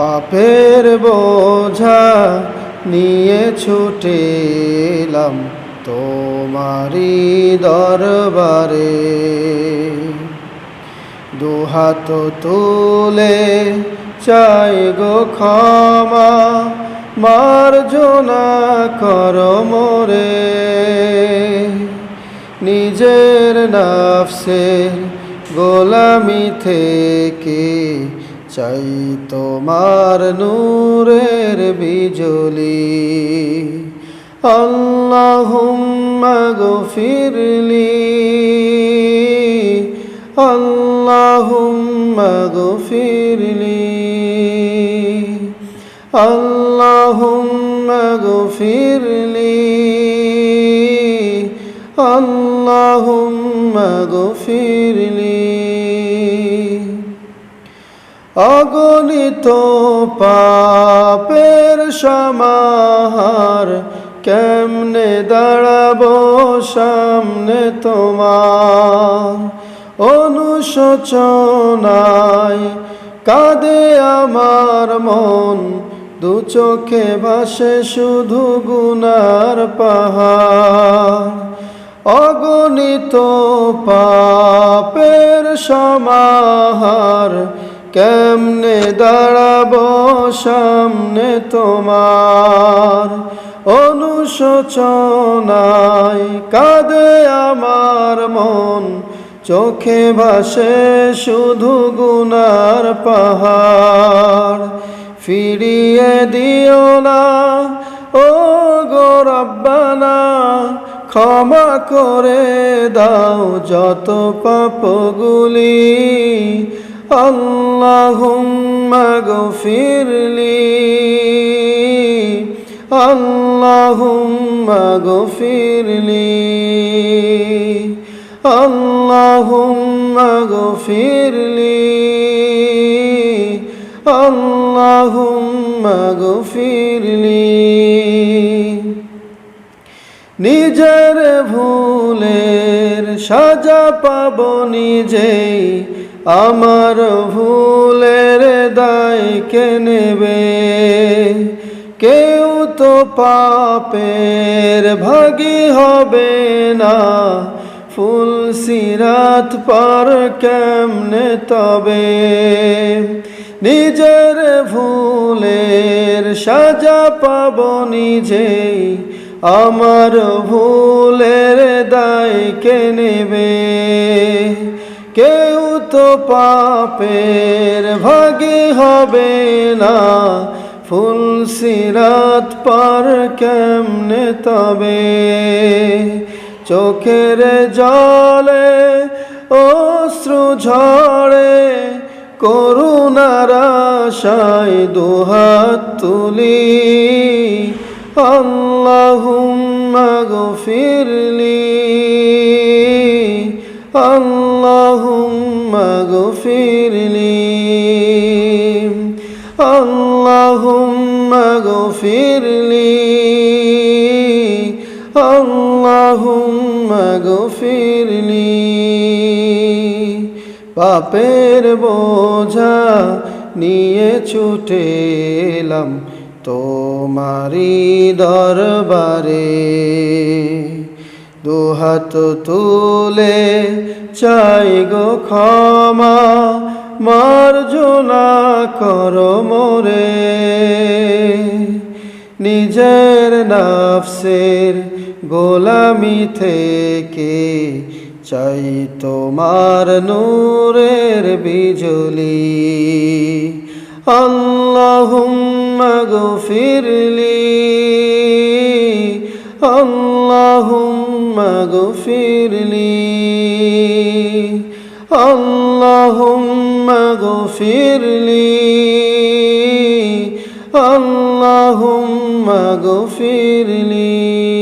পাপের বোঝা নিয়ে ছুটে এলাম তোমারি দরবারে। দুহাত তুলে চাই গো ক্ষমা, মার্জনা কর মোরে। নিজের নাফসের গোলামি থেকে চাই তোমার নূরের বিজলি। আল্লাহুম্মা গফিরলি। আল্লাহুম্মা গফিরলি। আল্লাহুম্মা গফিরলি। আল্লাহুম্মা গফিরলি। অগণিত পাপের সমাহার, কেমনে দাঁড়াবো সামনে তোমার? অনুশোচনায় কাঁদে আমার মন, দু চোখে বাসে শুধু গুনার পাহাড়। অগণিত পাপের সমাহার কেমনে দাঁড়াবো সামনে তোমার? অনুশোচনায় কাঁদে আমার মন, চোখে ভাসে শুধু গুনার পাহাড়। ফিরিয়ে দিও না ও গো রব্বানা, ক্ষমা করে দাও যত পাপগুলি। আল্লাহুম্মা গফিরলি। আল্লাহুম্মা গফিরলি। আল্লাহুম্মা গফিরলি। আল্লাহুম্মা গফিরলি। নিজের ভুলের সাজা পাব নিজেই। আমার ভুলের দায় কে নেবে? কেউ তো পাপের ভাগি হবে না। ফুল সিরাত পার কেমনে তবে? নিজের ভুলের সাজা পাব নিজে আমার ভুলের দায় কে নেবে? কেউ তো পাপের ভাগে হবে না। ফুল সিরাত পার কেমনে তবে? চোখের জলে অশ্রু ঝড়ে করুণার আশায় দুহাত তুলি। আল্লাহুম্মা গফিরলি। আল্লাহুম্মা গফিরলি। আল্লাহুম্মা গফিরলি। আল্লাহুম্মা গফিরলি। পাপের বোঝা নিয়ে ছুটে এলাম তোমারি দরবারে। দুহাত তুলে চাই গো ক্ষমা, মার্জনা কর মোরে। নিজের নাফসের গোলামি থেকে চাই তোমার নূরের বিজলি। আল্লাহুম্মা গফিরলি, আল্লাহুম্মা গফিরলি আল্লাহুম্মা গফিরলি আল্লাহুম্মা গফিরলি